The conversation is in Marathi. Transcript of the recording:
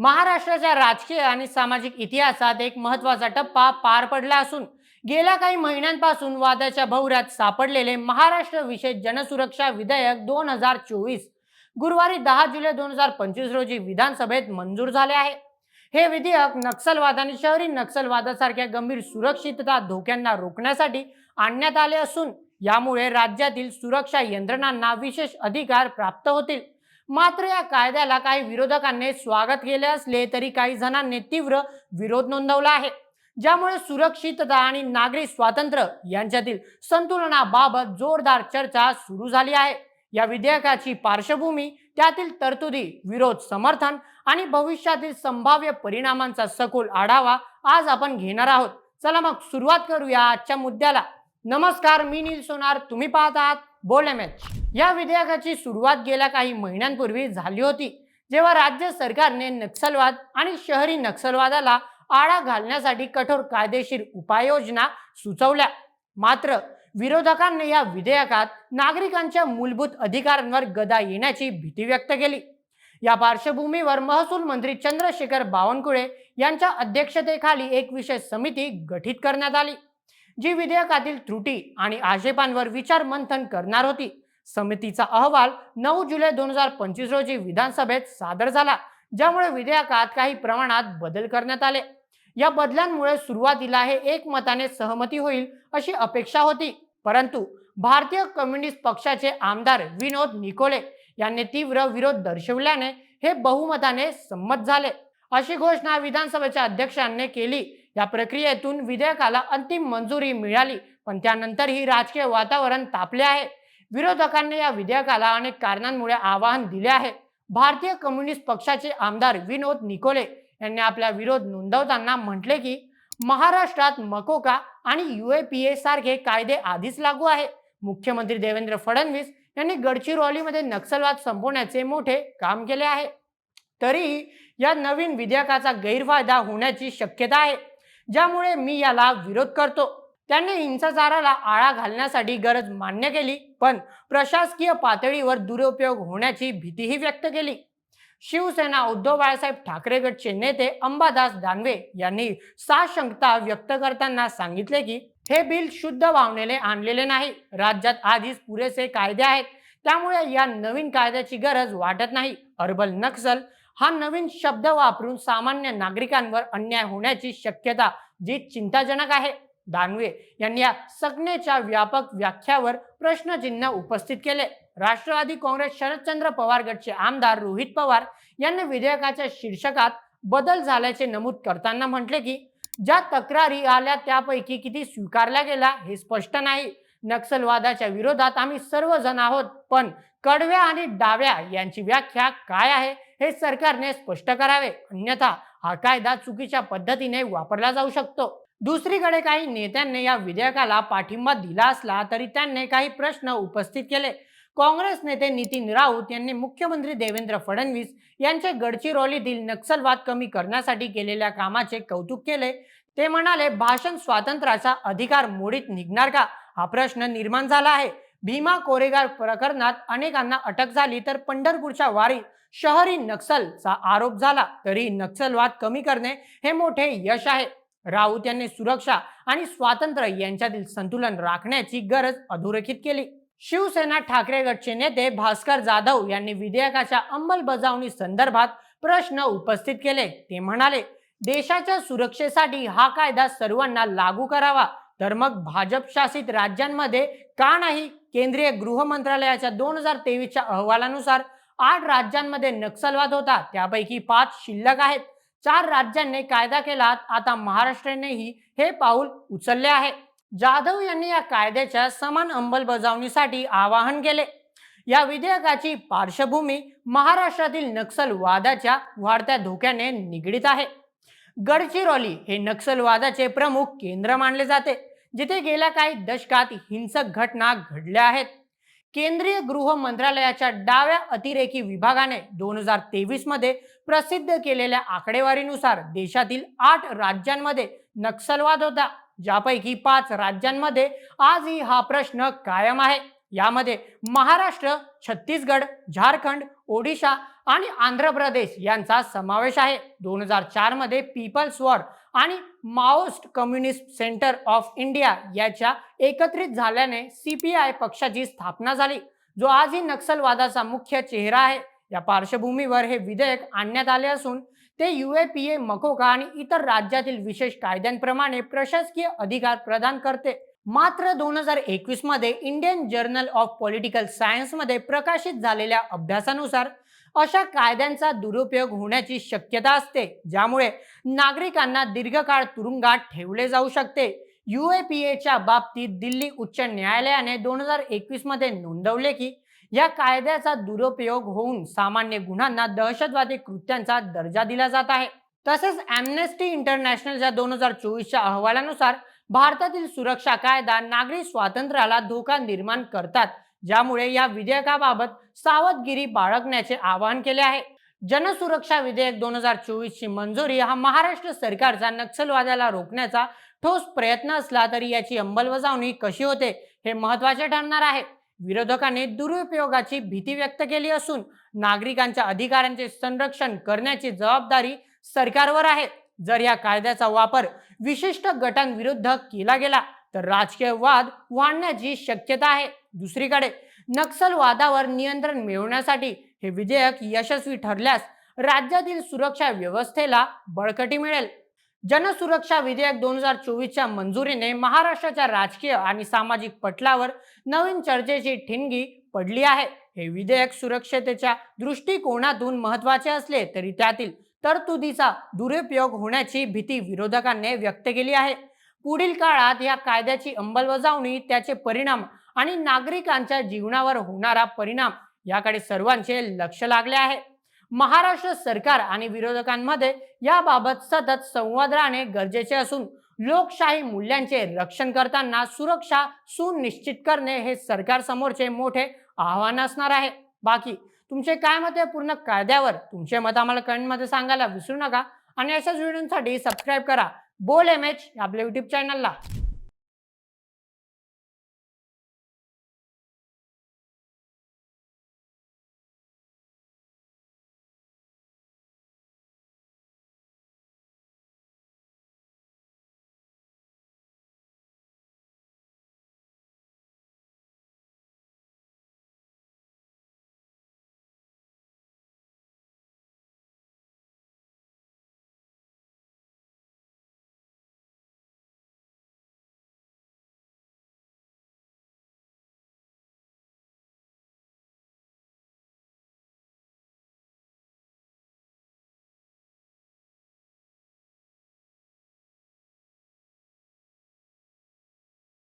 महाराष्ट्राच्या राजकीय आणि सामाजिक इतिहासात एक महत्त्वाचा टप्पा पार पडला असून गेल्या काही महिन्यांपासून वादाच्या भोवऱ्यात सापडलेले महाराष्ट्र विशेष जनसुरक्षा विधेयक दोन हजार चोवीस गुरुवारी दहा जुलै दोन हजार पंचवीस रोजी विधानसभेत मंजूर झाले आहे. हे विधेयक नक्षलवाद आणि शहरी नक्षलवादासारख्या गंभीर सुरक्षितता धोक्यांना रोखण्यासाठी आणण्यात आले असून यामुळे राज्यातील सुरक्षा यंत्रणांना विशेष अधिकार प्राप्त होतील. मात्र या कायद्याला काही विरोधकांनी स्वागत केले असले तरी काही जणांनी तीव्र विरोध नोंदवला आहे. ज्यामुळे सुरक्षितता आणि नागरी स्वातंत्र्य यांच्यातील संतुलनाबाबत जोरदार चर्चा सुरू झाली आहे. या विधेयकाची पार्श्वभूमी त्यातील तरतुदी विरोध समर्थन आणि भविष्यातील संभाव्य परिणामांचा सखोल आढावा आज आपण घेणार आहोत. चला मग सुरुवात करूया आजच्या मुद्द्याला. नमस्कार मी नील सोनार. तुम्ही पाहत आहात बोल एम एच. या विधेयकाची सुरुवात गेल्या काही महिन्यांपूर्वी झाली होती जेव्हा राज्य सरकारने नक्षलवाद आणि शहरी नक्षलवादाला आळा घालण्यासाठी कठोर कायदेशीर उपाययोजना सुचवल्या. मात्र विरोधकांनी या विधेयकात नागरिकांच्या मूलभूत अधिकारांवर गदा येण्याची भीती व्यक्त केली. या पार्श्वभूमीवर महसूल मंत्री चंद्रशेखर बावनकुळे यांच्या अध्यक्षतेखाली एक विशेष समिती गठीत करण्यात आली जी विधेयकातील त्रुटी आणि आक्षेपांवर विचार मंथन करणार होती. समितीचा अहवाल नऊ जुलै दोन हजार पंचवीस रोजी विधानसभेत सादर झाला ज्यामुळे विधेयकात काही प्रमाणात बदल करण्यात आले. या बदलांमुळे सुरुवातीला हे एकमताने सहमती होईल अशी अपेक्षा होती परंतु भारतीय कम्युनिस्ट पक्षाचे आमदार विनोद निकोले यांनी तीव्र विरोध दर्शवल्याने हे बहुमताने संमत झाले. अशी घोषणा विधानसभेच्या अध्यक्षांनी केली. या प्रक्रियेतून विधेयकाला अंतिम मंजुरी मिळाली पण त्यानंतरही राजकीय वातावरण तापले आहे. विरोधकांनी या विधेयकाला अनेक कारणांमुळे आवाहन दिले आहे. भारतीय कम्युनिस्ट पक्षाचे आमदार विनोद निकोले यांनी आपला विरोध नोंदवताना म्हटले की महाराष्ट्रात मकोका आणि युएपीए सारखे कायदे आधीच लागू आहे. मुख्यमंत्री देवेंद्र फडणवीस यांनी गडचिरोलीमध्ये नक्षलवाद संपवण्याचे मोठे काम केले आहे. तरीही या नवीन विधेयकाचा गैरफायदा होण्याची शक्यता आहे ज्यामुळे मी याला विरोध करतो. त्यांनी हिंसाचाराला आळा घालण्यासाठी गरज मान्य केली पण प्रशासकीय पातळीवर दुरुपयोग होण्याची भीतीही व्यक्त केली. शिवसेना उद्धव बाळासाहेब ठाकरे गटचे नेते अंबादास दानवे यांनी साशंकता व्यक्त करताना सांगितले की हे बिल शुद्ध भावनेने आणलेले नाही. राज्यात आधीच पुरेसे कायदे आहेत. त्यामुळे या नवीन कायद्याची गरज वाटत नाही. अर्बल नक्सल हा नवीन शब्द वापरून सामान्य नागरिकांवर अन्याय होण्याची शक्यता जी चिंताजनक आहे. दानवे यांनी या संज्ञेच्या व्यापक व्याख्यावर प्रश्नचिन्ह उपस्थित केले. राष्ट्रवादी काँग्रेस शरदचंद्र पवार गटचे आमदार रोहित पवार यांनी विधेयकाच्या शीर्षकात बदल झाल्याचे नमूद करताना म्हटले की ज्या तक्रारी आल्या त्यापैकी किती स्वीकारल्या गेल्या हे स्पष्ट नाही. नक्षलवादाच्या विरोधात आम्ही सर्वजण आहोत पण कडव्या आणि डाव्या यांची व्याख्या काय आहे हे सरकारने स्पष्ट करावे. अन्यथा हा कायदा चुकीच्या पद्धतीने वापरला जाऊ शकतो. दुसरीकडे काही नेत्यांनी या विधेयकाला पाठिंबा दिला असला तरी त्यांनी काही प्रश्न उपस्थित केले. काँग्रेस नेते नितीन राऊत यांनी मुख्यमंत्री देवेंद्र फडणवीस यांचे गडचिरोलीतील नक्षलवाद कमी करण्यासाठी केलेल्या कामाचे कौतुक केले. ते म्हणाले भाषण स्वातंत्र्याचा अधिकार मोडीत निघणार का? हा प्रश्न निर्माण झाला आहे. भीमा कोरेगाव प्रकरणात अनेकांना अटक झाली तर पंढरपूरच्या वारीत शहरी नक्षलचा आरोप झाला. तरी नक्षलवाद कमी करणे हे मोठे यश आहे. राऊत यांनी सुरक्षा आणि स्वातंत्र्य यांच्यातील संतुलन राखण्याची गरज अधोरेखित केली. शिवसेना ठाकरे गटचे नेते भास्कर जाधव यांनी विधेयकाच्या अंमलबजावणी संदर्भात प्रश्न उपस्थित केले. ते म्हणाले देशाच्या सुरक्षेसाठी हा कायदा सर्वांना लागू करावा. तर मग भाजपशासित राज्यांमध्ये का नाही केंद्रीय गृह मंत्रालयाच्या दोन हजार तेवीसच्या अहवालानुसार आठ राज्यांमध्ये नक्षलवाद होता? त्यापैकी पाच शिल्लक आहेत. चार राज्यांनी कायदा केला. आता महाराष्ट्रानेही हे पाऊल उचलले आहे. जाधव यांनी या कायद्याच्या समान अंमलबजावणीसाठी आवाहन केले. या विधेयकाची पार्श्वभूमी महाराष्ट्रातील नक्षलवादाच्या वाढत्या धोक्याने निगडीत आहे. गडचिरोली हे नक्षलवादाचे प्रमुख केंद्र मानले जाते. जिथे गेल्या काही दशकात हिंसक घटना घडल्या आहेत. केंद्रीय गृह मंत्रालयाच्या डाव्या अतिरेकी विभागाने दोन हजार तेवीसमध्ये प्रसिद्ध केलेल्या आकडेवारीनुसार देशातील आठ राज्यांमध्ये नक्षलवाद होता ज्यापैकी पाच राज्यांमध्ये आजही हा प्रश्न कायम आहे. यामध्ये महाराष्ट्र छत्तीसगड झारखंड ओडिशा आणि आंध्र प्रदेश यांचा समावेश आहे. दोन हजार चारमध्ये पीपल्स वॉर आणि Maoist communist centre of India याच्या एकत्रित झाल्याने सीपीआय पक्षाची स्थापना झाली जो आजही नक्षलवादाचा मुख्य चेहरा आहे. या पार्श्वभूमीवर हे विधेयक आणण्यात आले असून ते युएपीए मकोका आणि इतर राज्यातील विशेष कायद्यांप्रमाणे प्रशासकीय अधिकार प्रदान करते. मात्र दोन हजार एकवीसमध्ये इंडियन जर्नल ऑफ पॉलिटिकल सायन्समध्ये प्रकाशित झालेल्या अभ्यासानुसार अशा कायद्यांचा दुरुपयोग होण्याची शक्यता असते ज्यामुळे नागरिकांना दीर्घकाळ तुरुंगात ठेवले जाऊ शकते. युएपीएच्या बाबतीत दिल्ली उच्च न्यायालयाने दोन हजार एकवीसमध्ये नोंदवले की या कायद्याचा दुरुपयोग होऊन सामान्य गुन्ह्यांना दहशतवादी कृत्यांचा दर्जा दिला जात आहे. तसेच अॅम्नेस्टी इंटरनॅशनलच्या दोन हजार चोवीसच्या अहवालानुसार भारतातील सुरक्षा कायदा नागरी स्वातंत्र्याला धोका निर्माण करतात ज्यामुळे या विधेयकाबाबत सावधगिरी बाळगण्याचे आवाहन केले आहे. जनसुरक्षा विधेयक दोन हजार चोवीस ची मंजुरी हा महाराष्ट्र सरकारचा नक्षलवादाला रोखण्याचा ठोस प्रयत्न असला तरी याची अंमलबजावणी कशी होते हे महत्त्वाचे ठरणार आहे. विरोधकांनी दुरुपयोगाची भीती व्यक्त केली असून नागरिकांच्या अधिकारांचे संरक्षण करण्याची जबाबदारी सरकारवर आहे. जर या कायद्याचा वापर विशिष्ट गटांविरुद्ध केला गेला तर राजकीय वाद वाढण्याची शक्यता आहे. दुसरीकडे नक्षलवादावर नियंत्रण मिळवण्यासाठी हे विधेयक यशस्वी ठरल्यास राज्यातील सुरक्षा व्यवस्थेला बळकटी मिळेल. जनसुरक्षा विधेयक दोन हजार चोवीसच्या मंजुरीने महाराष्ट्राच्या राजकीय आणि सामाजिक पटलावर नवीन चर्चेची ठिणगी पडली आहे. हे विधेयक सुरक्षतेच्या दृष्टिकोनातून महत्त्वाचे असले तरी त्यातील तरतुदीचा दुरुपयोग होण्याची भीती विरोधकांनी व्यक्त केली आहे. पुढील काळात या कायद्याची अंमलबजावणी त्याचे परिणाम आणि नागरिकांच्या जीवनावर होणारा परिणाम याकडे सर्वांचे लक्ष लागले आहे. महाराष्ट्र सरकार आणि विरोधकांमध्ये याबाबत सतत संवाद राहणे गरजेचे असून लोकशाही मूल्यांचे रक्षण करताना सुरक्षा सुनिश्चित करणे हे सरकार समोरचे मोठे आव्हान असणार आहे. बाकी तुमचे काय मत आहे? पूर्ण कायद्यावर तुमचे मत आम्हाला कमेंटमध्ये सांगायला विसरू नका. आणि अशाच व्हिडिओसाठी सबस्क्राईब करा. बोल एम एच आपल्या युट्यूब चॅनलला